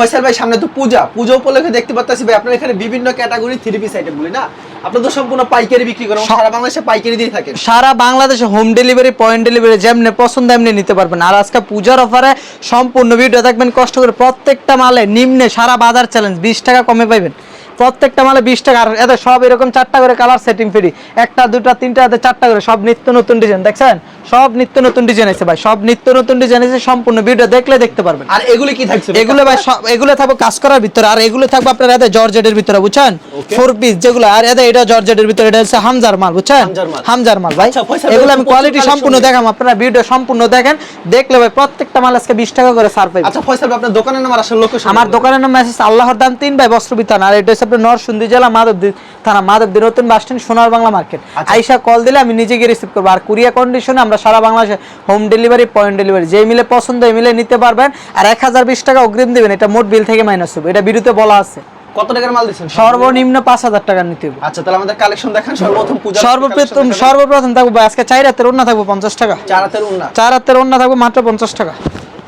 ফয়সাল ভাই সামনে তো পূজা। পূজা উপলক্ষে দেখতে পাচ্ছি ভাই আপনার এখানে বিভিন্ন ক্যাটাগরি থ্রি পিস আইটেম গুলি না? আপনার তো সম্পূর্ণ পাইকারি বিক্রি করেন সারা বাংলাদেশে পাইকারি দিয়ে থাকেন। সারা বাংলাদেশে হোম ডেলিভারি পয়েন্ট ডেলিভারি যেমনি পছন্দ এমনি নিতে পারবেন। আর আজকে পূজার অফারে সম্পূর্ণ ভিডিও দেখবেন কষ্ট করে প্রত্যেকটা মালে নিম্নে সারা বাজার চ্যালেঞ্জ বিশ টাকা কমে পাইবেন। প্রত্যেকটা মালে বিশ টাকা আর এদের সব এরকম চারটা করে কালার সেটিং ফ্রি একটা দুটা তিনটা এদের চারটা করে সব নিত্য নতুন ডিজাইন দেখছেন? সব নিত্য নতুন ডিজাইন আছে ভাই সব নিত্য নতুন ডিজাইন আছে সম্পূর্ণ ভিডিও দেখলে দেখতে পারবেন। আর এগুলি কি থাকছে? এগুলো ভাই সব- এগুলো থাকবে কাজ করার ভিতরে আর এগুলো থাকবে আপনার এদের জর্জেটের ভিতরে বুঝছেন? ফোর পিস যেগুলো আর এদের এটা জর্জেটের ভিতরে এটা হচ্ছে হামজার মাল বুঝছেন? হামজার মাল। ভাই। আচ্ছা, এগুলো আমি কোয়ালিটি সম্পূর্ণ। দেখাম আপনারা ভিডিও সম্পূর্ণ দেখেন দেখলে ভাই প্রত্যেকটা মাল আজকে বিশ টাকা করে সার পাইবেন আচ্ছা ফয়সাল আপনার দোকানের নাম আসল লোকেশন আমার দোকানের নাম মেসেজ আল্লাহর দাম তিন ভাই বস্ত্র বিতান আর এটা হচ্ছে আপনার জেলা মাধবদী থানা মাধবদী নতুন বাস স্ট্যান্ড সোনার বাংলা মার্কেট। আচ্ছা। আইসা কল দিলে আমি নিজে গিয়ে রিসিভ করব। আর কুরিয়া কন্ডিশনে আমরা সারা বাংলাদেশে হোম ডেলিভারি পয়েন্ট ডেলিভারি যে মিলে পছন্দ এই মিলে নিতে পারবেন। আর এক হাজার বিশ টাকা অগ্রিম দেবেন এটা মোট বিল থেকে মাইনাস হবে। এটা বিরুতে বলা আছে। কত টাকার মাল দিচ্ছেন? সর্বনিম্ন পাঁচ হাজার টাকা নিতে হবে। আচ্ছা তাহলে আমাদের কালেকশন দেখান সর্বপ্রথম পূজা সর্বপ্রথম সর্বপ্রথম থাকব আজকে চার হাতের অন্য থাকব পঞ্চাশ টাকা। চার হাতের উন্না চার হাতের অন্য থাকব মাত্র পঞ্চাশ টাকা।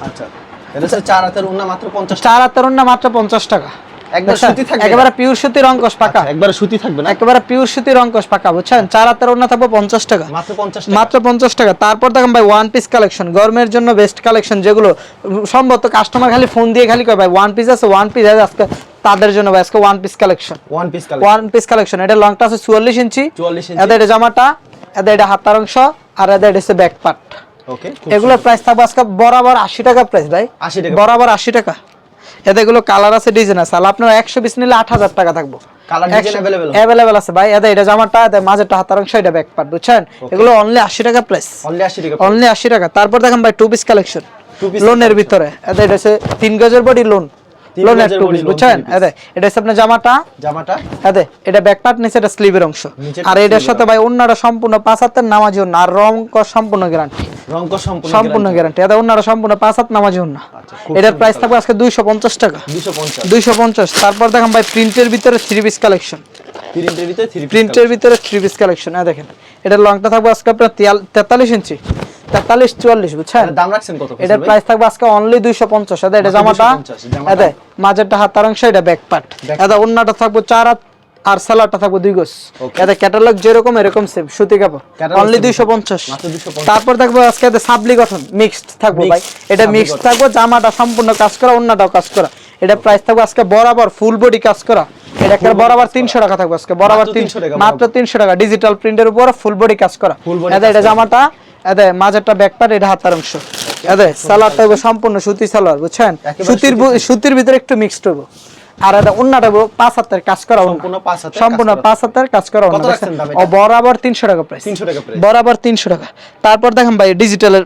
আচ্ছা। এটা চার হাতের উন্না মাত্র পঞ্চাশ চার হাতের অন্য মাত্র পঞ্চাশ টাকা। একবার সুতি থাকবে। একেবারে পিওর পাকা। একবারে সুতি থাকবে না? একেবারে পিওর পাকা বুঝছেন? চার হাতের অন্য থাকব পঞ্চাশ টাকা। মাত্র পঞ্চাশ টাকা। মাত্র পঞ্চাশ টাকা। তারপর দেখেন ভাই ওয়ান পিস কালেকশন গরমের জন্য বেস্ট কালেকশন যেগুলো সম্ভবত কাস্টমার খালি ফোন দিয়ে খালি কয় ভাই ওয়ান পিস আছে ওয়ান পিস আছে আজকে তাদের জন্য ভাই আজকে one piece collection one piece collection one piece collection এটা লংটা আছে চুয়াল্লিশ ইঞ্চি। 44 ইঞ্চি। এটা জামাটা এদের এটা হাতার অংশ আর এদের এটা হচ্ছে ব্যাক পার্ট ওকে এগুলোর প্রাইস থাকবে আজকে বরাবর আশি টাকা প্রাইস ভাই। 80 টাকা। বরাবর আশি টাকা। এতে এগুলো কালার আছে ডিজাইন আছে। আর আপনার একশো পিস নিলে আট হাজার টাকা থাকব। Colour design available হবে? অ্যাভেলেবেল আছে ভাই। এদের এটা জামাটা এদের মাঝেরটা হাতার অংশ এটা ব্যাক পার্ট বুঝছেন? এগুলো অনলি আশি টাকা প্রাইস অনলি আশি টাকা অনলি আশি টাকা। তারপর দেখেন ভাই টু পিস কালেকশন লোনের ভিতরে। এদের এটা হচ্ছে তিন গজের বডি লোন লোনের টু পিস বুঝছেন? এটা হচ্ছে আপনার জামাটা। জামাটা? এটা ব্যাক পার্ট নিচে এটা স্লিভের অংশ। আর এটার সাথে ভাই সম্পূর্ণ পাঁচ হাতের নামাজ আর রং সম্পূর্ণ গ্যারান্টি রংক সম্পূর্ণ সম্পূর্ণ গ্যারান্টি। এটা অন্যরা সম্পূর্ণ পাঁচ হাত নামাজি অন্য আচ্ছা, এটার প্রাইস থাকবে আজকে দুইশো পঞ্চাশ টাকা। দুশো পঞ্চাশ। দুইশো পঞ্চাশ। তারপর দেখেন ভাই প্রিন্টের ভিতরে থ্রি পিস কালেকশন প্রিন্টের ভিতরে থ্রি প্রিন্টের ভিতরে থ্রি পিস কালেকশন হ্যাঁ দেখেন এটার লংটা থাকবে আজকে আপনার ইঞ্চি। তেতাল্লিশ চুয়াল্লিশ বুঝছেন? দাম রাখছেন কত এটার প্রাইস থাকবে আজকে অনলি দুইশো পঞ্চাশ। এটা এটা জামাটা 250 মাঝেরটা হাতার অংশ এটা ব্যাক পার্ট এটা অন্যটা থাকবে চার হাত আর সালাডটা থাকবে দুই গোস. এতে ক্যাটালগ যেরকম এরকম সেম সুতি কাপড়। অনলি দুইশো পঞ্চাশ। মাত্র 250 তারপর থাকবে আজকে এতে সাবলি গঠন মিক্সড থাকবে ভাই। এটা মিক্সড। থাকবে জামাটা সম্পূর্ণ কাজ করা অন্যটাও কাজ করা। এটা প্রাইস থাকবে আজকে বরাবর ফুল বডি কাজ করা। এটা একটা বরাবর তিনশো টাকা থাকবে আজকে বরাবর তিনশো 300 টাকা মাত্র তিনশো টাকা। ডিজিটাল প্রিন্টের উপর ফুল বডি কাজ করা। কাজ এটা জামাটা এতে মাঝেরটা ব্যাক পার্ট এটা হাতার অংশ। এতে সালোয়ারটা সম্পূর্ণ সুতি সালোয়ার বুঝছেন? সুতির সুতির ভিতরে একটু মিক্সড হবে আর এটা হবে পাঁচ হাতের কাজ করা সম্পূর্ণ পাঁচ হাতের সম্পূর্ণ কাজ করা। ও বরাবর তিনশো টাকা প্রাইস 300 টাকা। বরাবর তিনশো টাকা। তারপর দেখেন ভাই ডিজিটালের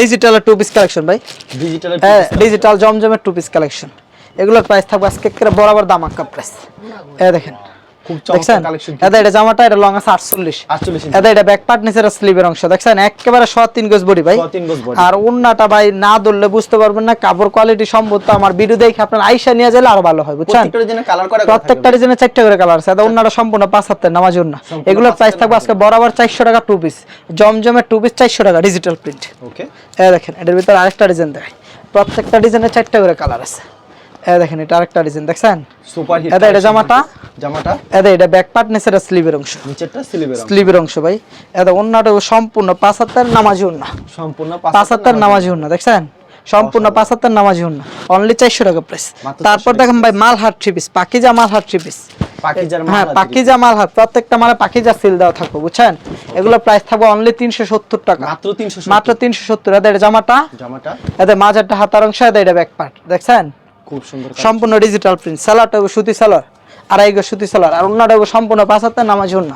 ডিজিটালের টু পিস কালেকশন ভাই। ডিজিটাল হ্যাঁ ডিজিটাল জমজমের টু পিস কালেকশন এগুলোর প্রাইস থাকবে আজকে বরাবর দাম আক্কা প্রাইস এ দেখেন। দেখছেন? চমৎকার এটা এটা জামাটা এটা লং আছে আটচল্লিশ। 48 ইঞ্চি। এটা এটা ব্যাক পার্ট নিচে স্লিভের অংশ। দেখছেন? একেবারে শ গজ বডি ভাই। শ গজ body। আর উন্নাটা ভাই না ধরলে বুঝতে পারবেন না। কাপড় কোয়ালিটি সম্ভবত আমার ভিডিও দেখে আপনার আইসা নিয়ে গেলে আরও ভালো হয় বুঝছেন? প্রত্যেকটা জন্য কালার করে প্রত্যেকটা ডিজাইনে চারটা করে কালার আছে। এটা অন্যটা সম্পূর্ণ পাঁচ হাতের নামাজ প্রাইস থাকবে আজকে বরাবর চারশো টাকা টু পিস জমজমের টু পিস চারশো টাকা ডিজিটাল প্রিন্ট ওকে এই দেখেন এটার ভিতরে আরেকটা ডিজাইন দেখাই। প্রত্যেকটা ডিজাইনে চারটা করে কালার আছে। এই দেখেন এটা আরেকটা ডিজাইন দেখছেন? সুপার হিট এটা এটা জামাটা জামাটা? এটা এটা ব্যাক পার্ট নিচে স্লিভের অংশ। নিচেরটা সিলিভের স্লিভের অংশ ভাই। এটা অন্যটা সম্পূর্ণ পাঁচ হাতের নামাজি অন্য সম্পূর্ণ পাঁচ হাতের নামাজি। অন্য দেখছেন? সম্পূর্ণ পাঁচ নামাজি অন্য অনলি চারশো টাকা প্রাইস তারপর দেখেন ভাই মাল হাট থ্রি পিস পাকিজা মাল হাট থ্রি পিস হ্যাঁ পাকিজা মাল হাট প্রত্যেকটা মালে পাকিজা সিল দেওয়া থাকবে বুঝছেন? এগুলো প্রাইস থাকবে অনলি তিনশো সত্তর টাকা। মাত্র 370 মাত্র তিনশো সত্তর। এদের জামাটা? জামাটা। এদের মাঝেরটা হাতার অংশ এদের এটা ব্যাক পার্ট দেখছেন? খুব সুন্দর সম্পূর্ণ ডিজিটাল প্রিন্ট সালোয়ারটা সুতি সালোয়ার আড়াই গজ সুতি সালোয়ার। আর অন্যটা সম্পূর্ণ পাঁচ হাতের নামাজি অন্য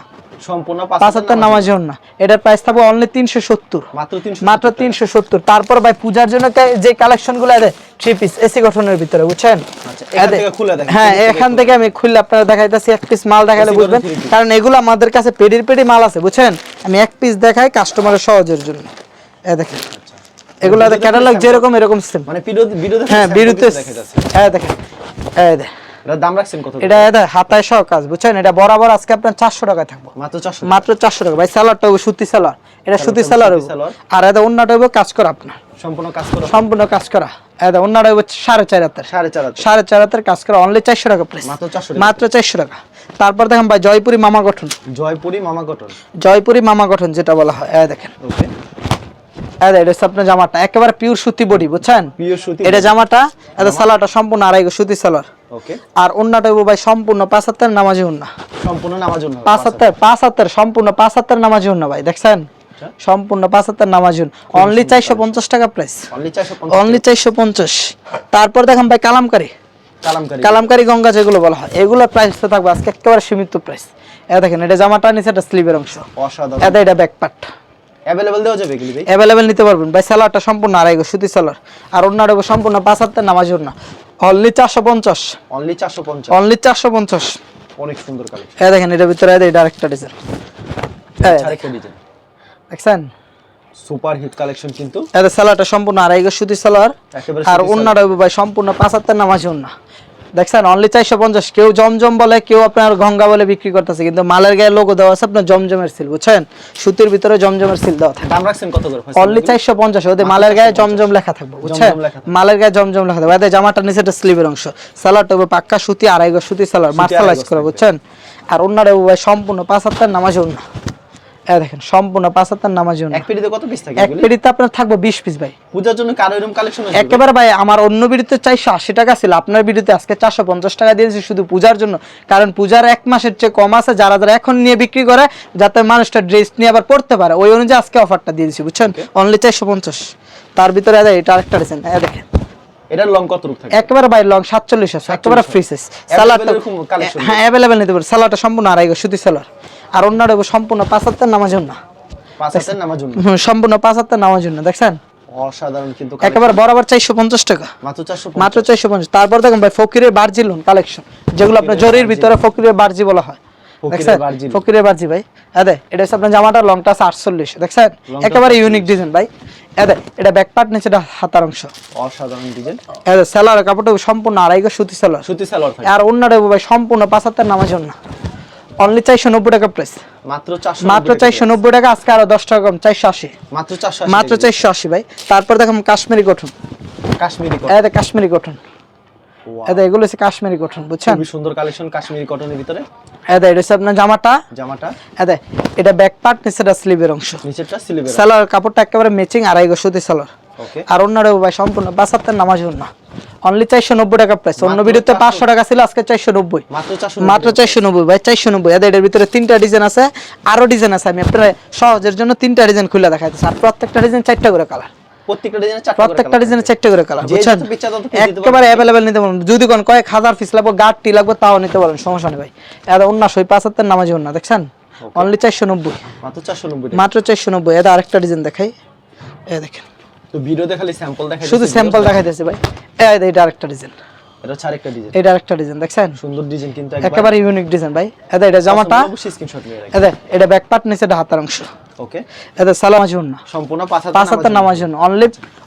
সম্পূর্ণ পাঁচ হাতের নামাজি অন্য এটার প্রাইস থাকবে অনলি তিনশো সত্তর। মাত্র তিনশো সত্তর তারপর ভাই পূজার জন্য যে কালেকশনগুলো আছে থ্রি পিস এসি গঠনের ভিতরে বুঝছেন? আচ্ছা, দেখেন, হ্যাঁ এখান থেকে আমি খুললে আপনারা দেখাইতেছি এক পিস মাল AC বুঝবেন। কারণ এগুলো আমাদের কাছে পেডির পেডি মাল আছে বুঝছেন? আমি এক পিস দেখাই কাস্টমারের সহজের জন্য। এ দেখেন। এগুলো ভিডিওতে ক্যাটালগ যেরকম এরকম সেম মানে হ্যাঁ বিরুতে দেখা যাচ্ছে হ্যাঁ দেখেন। দাম রাখছেন কত? এটা এটা হাতায় সহ কাজ বুঝছেন? এটা বরাবর আজকে আপনার চারশো টাকায় থাকব। মাত্র 400 মাত্র চারশো টাকা। ভাই হবে সুতি স্যালাড এটা সুতি হবে সালোয়ার। আর এটা অন্যটা হবে কাজ করা আপনার। সম্পূর্ণ কাজ করা। সম্পূর্ণ কাজ করা। এটা অন্যটা হাতের। হাতের। কাজ করে অনলি চারশো টাকা প্রাইস মাত্র চারশো মাত্র চারশো টাকা। তারপর দেখেন ভাই জয়পুরি মামা গঠন। জয়পুরি মামা কটন জয়পুরি মামা গঠন যেটা বলা হয় এই দেখেন। ওকে। এটা আপনার জামাটা। একেবারে পিওর সুতি বডি বুঝছেন? পিওর সুতি এটা জামাটা এটা সালোয়ারটা সম্পূর্ণ আড়াই গো সুতি সালোয়ার ওকে আর হইবো ভাই সম্পূর্ণ পাঁচ হাতের নামাজি সম্পূর্ণ নামার জন্য পাঁচ হাতের পাঁচ হাতের সম্পূর্ণ পাঁচ হাতের নামাজি ভাই দেখছেন? আচ্ছা। সম্পূর্ণ পাঁচ হাতের নামাজি অনলি চারশো পঞ্চাশ টাকা প্রাইস অনলি চারশো পঞ্চাশ। তারপর দেখেন ভাই কালামকারি। কালামকারি। গঙ্গা যেগুলো বলা হয় এগুলো প্রাইস তো থাকবে আজকে একেবারে সীমিত প্রাইস এ দেখেন এটা জামাটা নিচে এটা স্লিভের অংশ। অসাধারণ। এটা এটা ব্যাক পার্ট অ্যাভেলেবল দেওয়া যাবে এগুলি ভাই? অ্যাভেলেবেল নিতে পারবেন। ভাই স্যালাডটা সম্পূর্ণ আড়াই গো সুতি স্যালাড আর অন্যটা সম্পূর্ণ পাঁচ হাতের নামাজি উন্না। অনলি চারশো পঞ্চাশ। অনলি চারশো পঞ্চাশ। অনলি চারশো পঞ্চাশ। অনেক সুন্দর কালেকশন। হ্যাঁ দেখেন এটার ভিতরে এটা আরেকটা ডিজাইন আরেকটা ডিজাইন দেখছেন? সুপার হিট কালেকশন কিন্তু। এটা স্যালাডটা সম্পূর্ণ আড়াইগো সুতি সালার আর অন্যটা ভাই সম্পূর্ণ পাঁচ নামাজ নামাজি উন্না দেখছেন অনলি চারশো পঞ্চাশ কেউ জমজম বলে কেউ আপনার গঙ্গা বলে বিক্রি করতেছে কিন্তু মালের গায়ে লোগো দেওয়া আছে আপনার জমজমের সিল বুঝছেন? সুতির ভিতরে জমজমের সিল দেওয়া থাকে। দাম রাখছেন কত করে? অনলি চারশো পঞ্চাশ ওদের মালের গায়ে জমজম লেখা থাকবে বুঝছেন। মালের গায়ে জমজম লেখা থাকবে। এদের জামাটা নিচে একটা স্লিভের অংশ। সালাডটা হবে পাক্কা সুতি আড়াই সুতি সালাড মার্শালাইজ করে বুঝছেন? আর অন্যরা সম্পূর্ণ পাঁচ হাত্তার নামাজ অন্য। দেখেন সম্পূর্ণ পাঁচ হাত্তার নামাজ অন্য এক পেটিতে কত পিস থাকে এক পেটিতে আপনার থাকবে বিশ পিস ভাই। পূজার জন্য কারও এরকম কালেকশন আছে একেবারে ভাই আমার অন্য চারশো আশি টাকা ছিল আপনার বিড়িতে আজকে চারশো পঞ্চাশ টাকা দিয়েছি শুধু পূজার জন্য। কারণ পূজার এক মাসের চেয়ে কম আছে যারা যারা এখন নিয়ে বিক্রি করে যাতে মানুষটা ড্রেস নিয়ে আবার পড়তে পারে। ওই অনুযায়ী আজকে অফারটা দিয়ে দিচ্ছি বুঝছেন? অনলি চারশো পঞ্চাশ। তার ভিতরে এটা আরেকটা হ্যাঁ দেখেন। এটার লং কত রূপ থাকে একেবারে বাই লং সাতচল্লিশ আছে একেবারে ফ্রি সাইজ হ্যাঁ অ্যাভেলেবেল নিতে পারে। সালাডটা সম্পূর্ণ আড়াই গো সুতি সালার আর অন্যটা সম্পূর্ণ পাঁচ হাত্তার নামাজ জন্য পাঁচ হাজার নামার জন্য সম্পূর্ণ পাঁচ হাত্তার নামাজ জন্য দেখছেন? অসাধারণ কিন্তু একেবারে বরাবর চারশো পঞ্চাশ টাকা। মাত্র চারশো মাত্র চারশো পঞ্চাশ। তারপর দেখেন ভাই ফকিরের বার্জি লোন কালেকশন যেগুলো আপনার জরির ভিতরে ফকিরের বার্জি বলা হয়। ফকিরের বার্জি ফকিরের বার্জি ভাই। এদে এটা হচ্ছে আপনার জামাটার লংটা আছে আটচল্লিশ। দেখছেন? একেবারে ইউনিক ডিজাইন ভাই। এটা ব্যাক পার্ট নিচে এটা হাতার অংশ। অসাধারণ ডিজাইন। এটা সেলার কাপড়টা সম্পূর্ণ আড়াই গজ সুতি সেলার সুতি সেলার আর অন্যটা ভাই সম্পূর্ণ পাঁচ হাতের নামার জন্য অনলি চারশো নব্বই টাকা প্রাইস মাত্র চারশো মাত্র চারশো নব্বই টাকা আজকে আরও দশ টাকা কম চারশো আশি। মাত্র চারশো মাত্র চারশো আশি ভাই। তারপর দেখুন কাশ্মীরি গঠন কাশ্মীরি এটা কাশ্মীরি গঠন এদে এগুলো হচ্ছে কাশ্মীরি গঠন বুঝছেন? খুবই সুন্দর কালেকশন কাশ্মীরি কটনের ভিতরে। এটা হচ্ছে আপনার জামাটা। জামাটা। এদে এটা ব্যাক পার্ট নিচেটা স্লিভের অংশ। নিচেরটা সিলিভের সালোয়ার কাপড়টা একেবারে ম্যাচিং আড়াই সালোয়ার। ওকে আর অন্যরা ভাই সম্পূর্ণ বাসাত্তার নামাজ না অনলি চারশো নব্বই টাকা প্রাইস অন্য ভিডিওতে 490 পাঁচশো টাকা ছিল আজকে চারশো নব্বই। মাত্র চারশো নব্বই। ভাই চারশো নব্বই। এদের এটার ভিতরে তিনটা ডিজাইন আছে আরও ডিজাইন আছে। আমি আপনার সহজের জন্য তিনটা ডিজাইন খুলে দেখাইতেছি। আর প্রত্যেকটা ডিজাইন চারটা করে কালার প্রত্যেকটা ডিজাইনে চারটা প্রত্যেকটা ডিজাইনে চারটা করে কালার বুঝছেন? একেবারে অ্যাভেলেবেল নিতে যদি কোন কয়েক হাজার পিস লাগবে গাড়টি লাগবে তাও নিতে পারেন সমস্যা নেই ভাই। এটা অন্য সই পাঁচ নামাজি অন্য দেখছেন? অনলি চারশো নব্বই। মাত্র চারশো নব্বই মাত্র চারশো নব্বই। এটা আরেকটা ডিজাইন দেখাই। এ দেখেন। তো ভিডিওতে খালি স্যাম্পল দেখা শুধু স্যাম্পল দেখাইতেছে ভাই। এই এটা আরেকটা ডিজাইন এটা হচ্ছে আরেকটা ডিজাইন এটা আরেকটা ডিজাইন দেখছেন? সুন্দর ডিজাইন কিন্তু একেবারে। ইউনিক ডিজাইন ভাই। এটা এটা জামাটা স্ক্রিনশট নিয়ে এটা ব্যাক পার্ট নিচে এটা হাতার অংশ। ওকে এদের সালাম অন্য সম্পূর্ণ পাঁচ হাজার পাঁচ হাতের নামাজ জন্য। অনলি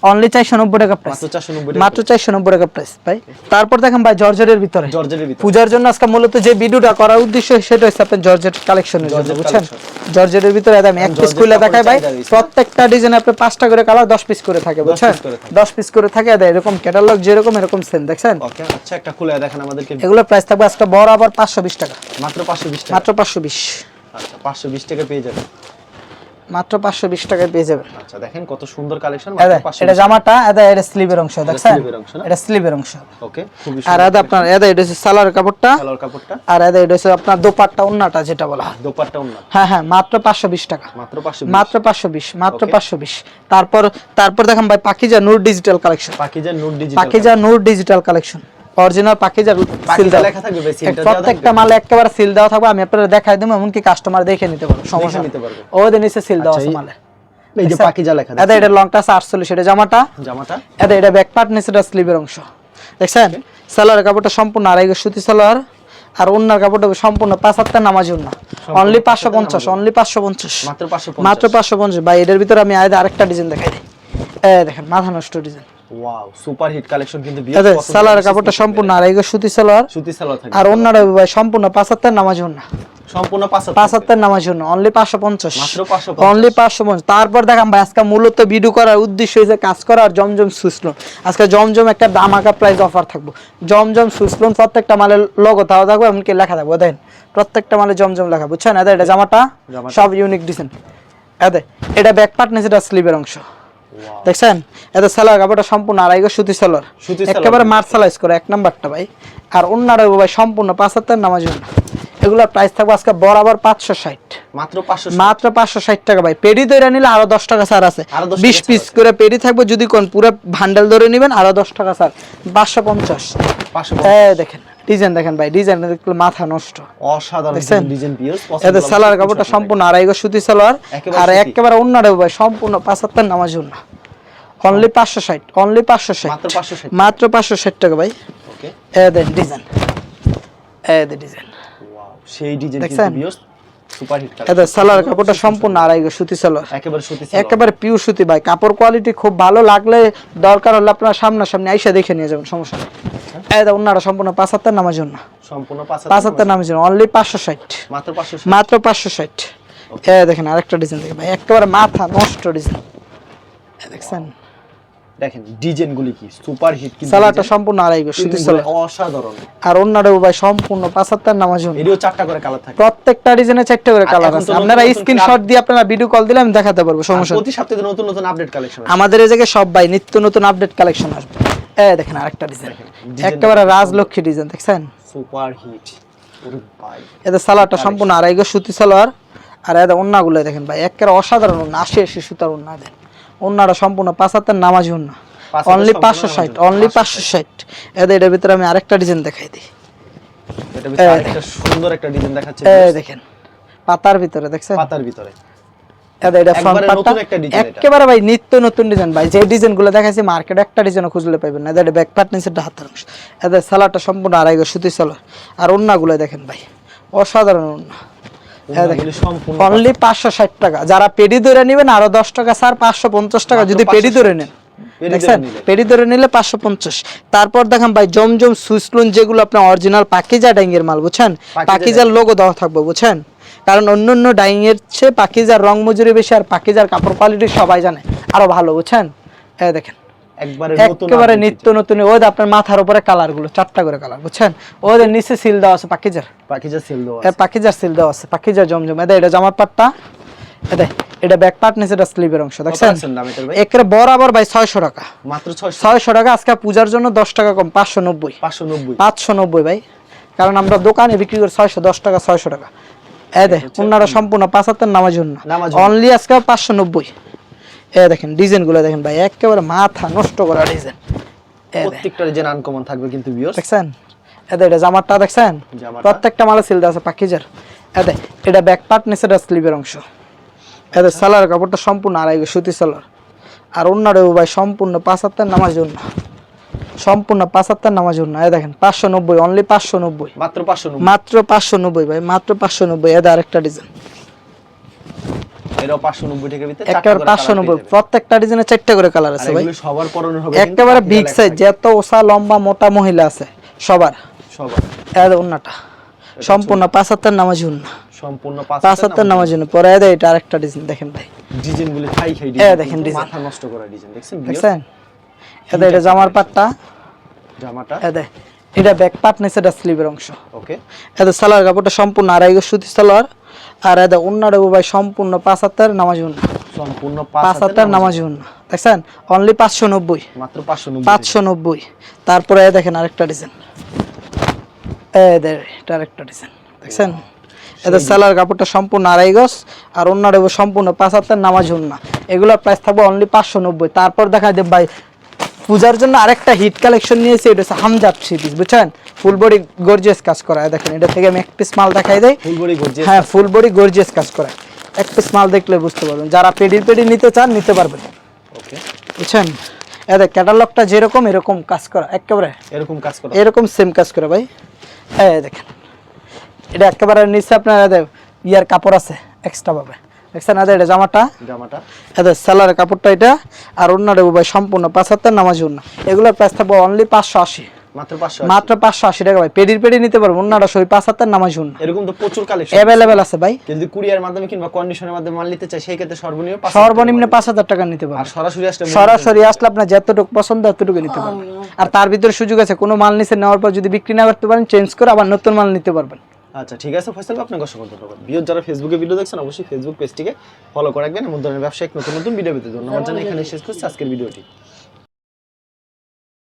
অনলি চারশো নব্বই টাকা প্রাইস মাত্র চারশো নব্বই মাত্র চারশো নব্বই টাকা প্রাইস ভাই। তারপর দেখেন ভাই জর্জেটের ভিতরে। জর্জের ভিতরে। পূজার জন্য আজকে মূলত যে ভিডিওটা করার উদ্দেশ্য সেটা হচ্ছে আপনার জর্জেট কালেকশনের জন্য বুঝছেন। জর্জেটের ভিতরে একদম এক পিস খুলে দেখায় ভাই। প্রত্যেকটা ডিজাইন আপনি পাঁচটা করে কালার দশ পিস করে থাকে বুঝছেন piece করে থাকে। দশ পিস করে থাকে এদের এরকম ক্যাটালগ যেরকম এরকম সেম দেখছেন? ওকে আচ্ছা একটা খুলে দেখেন আমাদেরকে। এগুলো প্রাইস থাকবে আজকে বড় আবার পাঁচশো বিশ টাকা। মাত্র পাঁচশো বিশ টাকা। মাত্র পাঁচশো বিশ। আচ্ছা পাঁচশো বিশ টাকা পেয়ে যাবেন। মাত্র পাঁচশো বিশ টাকায় পেয়ে যাবেন। আচ্ছা দেখেন কত সুন্দর কালেকশন এটা জামাটা এটা স্লিভের অংশ দেখছেন? এটা স্লিভের অংশ। ওকে আর এদের আপনার এটা হচ্ছে সালোয়ার কাপড়টা। কাপড়টা। আর এদের এটা হচ্ছে আপনার দোপাট্টা যেটা বলা হয়। দোপাট্টা হ্যাঁ হ্যাঁ মাত্র পাঁচশো বিশ টাকা। মাত্র পাঁচশো মাত্র পাঁচশো বিশ মাত্র Okay. পাঁচশো বিশ। তারপর তারপর দেখেন ভাই Pakeezah Noor digital collection. পাকিজার note digital Pakeeza Noor digital collection. Original seal দেওয়া লেখা থাকবে প্রত্যেকটা মালে একেবারে সিল দেওয়া থাকবে আমি আপনাদের দেখাই দেবো এমনকি কাস্টমার দেখে নিতে পারব সমস্যা নিতে নেই। পারবে। ওদের নিচে সিল দেওয়া আচ্ছা, আছে মালে। এই যে পাকিজা লেখা এটা এটা লংটা আছে আটচল্লিশ এটা জামাটা। জামাটা। এটা এটা ব্যাক পার্ট স্লিভের অংশ। দেখছেন? সালোয়ারের কাপড়টা সম্পূর্ণ আড়াই সুতি সালোয়ার আর অন্যার কাপড়টা সম্পূর্ণ পাঁচ হাতটা নামাজ অন্য অনলি পাঁচশো পঞ্চাশ অনলি পাঁচশো পঞ্চাশ। মাত্র পাঁচশো পঞ্চাশ। ভাই এটার ভিতরে আমি আয়দা আরেকটা ডিজাইন দেখাই দিই। দেখেন মাথা নষ্ট design wow super hit collection কিন্তু সালোয়ার কাপড়টা সম্পূর্ণ আড়াই গজ সুতি সালোয়ার সুতি সালোয়ার থাকে আর ভাই সম্পূর্ণ নামাজ সম্পূর্ণ নামাজ অনলি পাঁচশো পঞ্চাশ। মাত্র 550 অনলি তারপর দেখাম ভাই আজকে মূলত ভিডিও করার উদ্দেশ্য হয়েছে কাজ করা আর জমজম সুসলন আজকে জমজম একটা দামাকা প্রাইস অফার থাকব। জমজম সুসলন প্রত্যেকটা মালের লোগো তাও থাকবে এমনকি লেখা থাকব। দেখেন প্রত্যেকটা মালে জমজম লেখা বুঝছেন? এটা জামাটা। সব ইউনিক ডিজাইন এটা ব্যাক পার্ট নিচে এটা স্লিভের অংশ. দেখছেন? এত সালোয়ার কাপড়টা সম্পূর্ণ আড়াই গজ সুতি সালোয়ার। একেবারে মার্শালাইজ করে এক নাম্বারটা ভাই। আর অন্যরা ভাই সম্পূর্ণ পাঁচ হাজার নামাজ এগুলোর প্রাইস থাকবে আজকে বরাবর পাঁচশো ষাট। মাত্র 500 মাত্র পাঁচশো ষাট টাকা ভাই। পেডি ধরে নিলে আরও দশ টাকা ছাড় আছে। আরও 10 টাকা বিশ পিস করে পেডি থাকবে যদি কোন পুরো ভান্ডেল ধরে নেবেন আরও দশ টাকা ছাড়। পাঁচশো পঞ্চাশ। 550 দেখেন ডিজাইন দেখেন ভাই ডিজাইন দেখলে মাথা নষ্ট। অসাধারণ ডিজাইন পিওস এদের সালোয়ার কাপড়টা সম্পূর্ণ আড়াই সুতি সালোয়ার একেবারে আর সুতি। একেবারে অন্যরা ভাই সম্পূর্ণ পাঁচ হাজার নামাজ না অনলি পাঁচশো ষাট অনলি পাঁচশো ষাট। মাত্র পাঁচশো ষাট। টাকা ভাই। এ দেন ডিজাইন। এ দে ডিজাইন। সেই ডিজাইন দেখছেন? পিওস সুপার হিট এদের সালোয়ার কাপড়টা সম্পূর্ণ আড়াই সুতি সালোয়ার। একেবারে সুতি একেবারে পিওর সুতি ভাই। কাপড় কোয়ালিটি খুব ভালো লাগলে দরকার হলে আপনার সামনাসামনি আইসা দেখে নিয়ে যাবেন সমস্যা নেই। দেখুন ওনারা সম্পূর্ণ পাঁচ নামার জন্য। সম্পূর্ণ পাঁচ নামের জন্য অনলি পাঁচশো ষাট। মাত্র 500 মাত্র পাঁচশো ষাট। এ দেখেন আরেকটা ডিজাইন দেখেন ভাই একেবারে মাথা নষ্ট ডিজাইন দেখছেন? দেখেন ডিজাইন গুলি কি? সুপার হিট কিন্তু সালাটা সম্পূর্ণ আড়াই গজ সুতি design অসাধারণ। আর অন্যরাও ভাই সম্পূর্ণ পাঁচ হাত্তার এরিও চারটা করে কালার থাকে। প্রত্যেকটা ডিজাইনে চারটে করে কালার আছে। আপনারা স্ক্রিনশট দিয়ে আপনারা ভিডিও কল দিলে আমি দেখাতে পারব সমস্যা প্রতি সপ্তাহে নতুন নতুন আপডেট কালেকশন আমাদের এই জায়গায় সব ভাই নিত্য নতুন আপডেট কালেকশন আসবে। এ দেখেন আরেকটা ডিজাইন একেবারে রাজলক্ষ্মী ডিজাইন দেখছেন? সুপার হিট ওরে সালোয়ারটা সম্পূর্ণ আড়াই গজ সুতি সালোয়ার। আর এদের ওন্নাগুলো দেখেন ভাই একেবারে অসাধারণ ওন্না আশি আশি সুতার ওন্না দেন। ওন্নাটা সম্পূর্ণ পাঁচ হাতের নামাজ হাতের অনলি পাঁচশো ষাট অনলি পাঁচশো ষাট। এদের এটার ভিতরে আমি আরেকটা ডিজাইন দেখাই দিই। সুন্দর একটা ডিজাইন দেখাচ্ছে দেখেন। পাতার ভিতরে দেখছেন? পাতার ভিতরে। এটা ফ্রন্ট পার্টটা। একেবারে ভাই নিত্য নতুন ডিজাইন ভাই যে দেখাইছি মার্কেটে একটা ডিজাইনও খুঁজলে পাইবেন না। ব্যাক পার্ট নিচে হাতের অংশ। সালাটা সম্পূর্ণ আড়াই গজ সুতি আর ওন্নাগুলো দেখেন ভাই অসাধারণ ওন্না হ্যাঁ, অনলি পাঁচশো ষাট টাকা। যারা পেডি ধরে নেবেন আরও দশ টাকা স্যার পাঁচশো পঞ্চাশ টাকা। যদি পেডি ধরে নেন পেডি দেখছেন? ধরে নিলে। পেডি ধরে নিলে পাঁচশো পঞ্চাশ। তারপর দেখেন ভাই জমজম সুইসলুন যেগুলো আপনার অরিজিনাল পাকিজা ডাইংয়ের মাল বুঝছেন? পাকিজার লোগো দেওয়া থাকবে বুঝছেন? কারণ অন্য অন্য ডাইংয়ের চেয়ে পাকিজার রং মজুরি বেশি আর পাকিজার কাপড় কোয়ালিটি সবাই জানে। আরও ভালো বুঝছেন? এ দেখেন। একবারে নিত্য নতুন ওই আপনার মাথার উপরে কালারগুলো চারটা করে কালার বুঝছেন? ওদের নিচে সিল দেওয়া আছে পাকিজার। পাখিজা সেল দেওয়া এ পাকিজার সিল দেওয়া আছে পাকিজার জমজম। এটা এটা জামার পাটটা এটা এটা ব্যাক পার্ট নিচে এটা স্লিভের অংশ দেখছেন? একরে বরাবর ভাই ছয়শো টাকা। মাত্র 600 ছয়শো টাকা আজকে পূজার জন্য দশ টাকা কম পাঁচশো নব্বই। 590 পাঁচশো নব্বই ভাই। কারণ আমরা দোকানে বিক্রি করি ছয়শো দশ টাকা ছয়শো টাকা। এ দেখ ওনারা সম্পূর্ণ পাঁচ হাতের নামাজ জন্য অনলি আজকে পাঁচশো নব্বই। এ দেখেন ডিজাইনগুলো দেখেন ভাই একেবারে মাথা নষ্ট করা ডিজাইন প্রত্যেকটা ডিজাইন আনকমন থাকবে কিন্তু ভিউয়ার্স দেখছেন? এদের এটা জামারটা দেখছেন? প্রত্যেকটা মালে সিল দেওয়া আছে পাকিজার। এদের এটা ব্যাক পার্ট নিচে এটা স্লিভের অংশ এদের সালোয়ার কাপড়টা সম্পূর্ণ আড়াই সুতি সালোয়ার। আর অন্যরেও ভাই সম্পূর্ণ পাঁচ হাত্তার নামাজ জন্য সম্পূর্ণ পাঁচ হাত্তার নামাজ এ দেখেন পাঁচশো নব্বই অনলি পাঁচশো নব্বই। মাত্র 590 মাত্র পাঁচশো নব্বই ভাই মাত্র পাঁচশো নব্বই এদের আরেকটা ডিজাইন এটাও 590 টাকার ভিতরে চারটা একেবারে করে পাঁচশো colour নব্বই পেয়ে যাবেন। প্রত্যেকটা ডিজাইনে চারটে করে কালার আছে ভাই। সবার হবে একেবারে বিগ সাইজ যত ওসা লম্বা মোটা মহিলা আছে সবার। সবার। উন্নাটা সম্পূর্ণ নামাজ উন্না সম্পূর্ণ পরে এটা আরেকটা ডিজাইন দেখেন ভাই। ডিজাইনগুলো খাই খাই ডিজাইন দেখেন মাথা নষ্ট করা ডিজাইন দেখছেন? এদের এটা জামার পাটটা। জামাটা? এদের এটা ব্যাক পার্ট নিচে এটা স্লিভের অংশ। ওকে। সালোয়ার কাপড়টা সম্পূর্ণ আড়াই সুতি সালোয়ার। আর ভাই সম্পূর্ণ পাঁচ হাতের নামাজ উন্না। সম্পূর্ণ পাঁচ হাতের নামাজ। উন্না। দেখছেন? অনলি পাঁচশো নব্বই। মাত্র 590 পাঁচশো নব্বই। তারপরে দেখেন আরেকটা ডিজাইন। এদের এটা আরেকটা ডিজাইন। দেখছেন? এদের সালোয়ার কাপড়টা সম্পূর্ণ আড়াই গজ আর অন্যার সম্পূর্ণ পাঁচ হাতের নামাজ উন্না। এগুলোর প্রাইস থাকবে অনলি পাঁচশো নব্বই। তারপর দেখা দেব ভাই পূজার জন্য আরেকটা হিট কালেকশন নিয়েছি এটা হচ্ছে হামজাত থ্রি পিস বুঝছেন? ফুল বডি গর্জিয়াস কাজ করা দেখেন এটা থেকে আমি এক পিস মাল দেখাই দেয় ফুল বডি গর্জিয়াস হ্যাঁ ফুল বডি গর্জিয়াস কাজ করা এক পিস মাল দেখলে বুঝতে পারবেন। যারা পেডি পেডি নিতে চান নিতে পারবেন। ওকে বুঝছেন? এদের ক্যাটালগটা যেরকম এরকম কাজ করা একেবারে। এরকম কাজ করা? এরকম সেম কাজ করে ভাই। এই দেখেন এটা একেবারে নিচে আপনার ইয়ার কাপড় আছে এক্সট্রা পাবে দেখছেন? আদা এটা জামাটা? জামাটা। এদের সেলারের কাপড়টা এটা আর অন্যটা ভাই সম্পূর্ণ পাঁচ হাজার নামাজ অন্য এগুলোর প্রাইস থাকবে অনলি পাঁচশো আশি। মাত্র পাঁচশো আশি। টাকা ভাই। পেডির পেডি নিতে পারব অন্যটা সই পাঁচ হাজার নামাজ অন্য এরকম তো প্রচুর কালেকশন অ্যাভেলেবেল আছে ভাই। যদি কুরিয়ার মাধ্যমে কিংবা কন্ডিশনের মাধ্যমে মাল নিতে চাই সেই ক্ষেত্রে সর্বনিম্ন সর্বনিম্ন পাঁচ হাজার টাকা নিতে সরাসরি আসলে সরাসরি আসলে আপনার যতটুকু পছন্দ ততটুকু নিতে পারবেন। আর তার ভিতরে সুযোগ আছে কোনো মাল নিচে নেওয়ার পর যদি বিক্রি না করতে পারেন চেঞ্জ করে আবার নতুন মাল নিতে পারবেন। আচ্ছা ঠিক আছে ফয়সাল আপনাকে অসংখ্য ধন্যবাদ। বিয়োর যারা ফেসবুকে ভিডিও দেখছেন অবশ্যই ফেসবুক পেজটিকে ফলো করে রাখবেন। এমন ধরনের ব্যবসায়িক নতুন নতুন ভিডিও পেতে ধন্যবাদ। জানাই এখানে শেষ করছি। আজকের ভিডিওটি